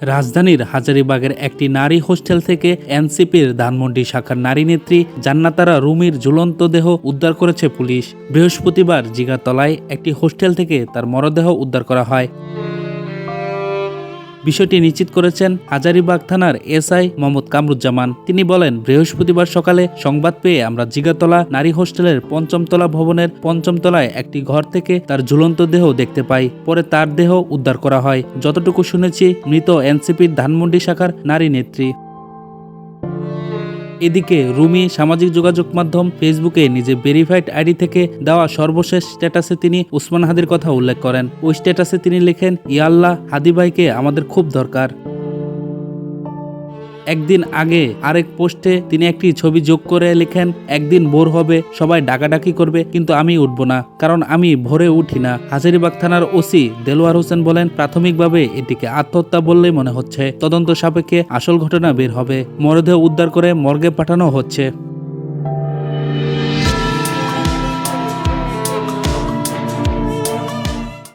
রাজধানীর হাজারিবাগের একটি নারী হোস্টেল থেকে এনসিপির ধানমন্ডি শাখার নারী নেত্রী জান্নাতারা রুমির ঝুলন্ত দেহ উদ্ধার করেছে পুলিশ। বৃহস্পতিবার জিগাতলায় একটি হোস্টেল থেকে তার মরদেহ উদ্ধার করা হয়। বিষয়টি নিশ্চিত করেছেন হাজারিবাগ থানার এসআই মোহাম্মদ কামরুজ্জামান। তিনি বলেন, বৃহস্পতিবার সকালে সংবাদ পেয়ে আমরা জিগাতলা নারী হোস্টেলের পঞ্চমতলা ভবনের পঞ্চমতলায় একটি ঘর থেকে তার ঝুলন্ত দেহ দেখতে পাই। পরে তার দেহ উদ্ধার করা হয়। যতটুকু শুনেছি, মৃত এনসিপির ধানমন্ডি শাখার নারী নেত্রী। এদিকে রুমি সামাজিক যোগাযোগ মাধ্যম ফেসবুকে নিজে ভেরিফাইড আইডি থেকে দেওয়া সর্বশেষ স্ট্যাটাসে তিনি উসমান হাদির কথা উল্লেখ করেন। ওই স্ট্যাটাসে তিনি লেখেন ইয়াল্লাহ হাদি ভাইকে আমাদের খুব দরকার। একদিন আগে আরেক পোস্টে তিনি একটি ছবি যোগ করে লেখেন, একদিন ভোর হবে, সবাই ডাকাডাকি করবে, কিন্তু আমি উঠবো না, কারণ আমি ভোরে উঠি না। হাজারিবাগ থানার ওসি দেলোয়ার হোসেন বলেন, প্রাথমিকভাবে এটিকে আত্মহত্যা বললেই মনে হচ্ছে, তদন্ত সাপেক্ষে আসল ঘটনা বের হবে, মরদেহ উদ্ধার করে মর্গে পাঠানো হচ্ছে।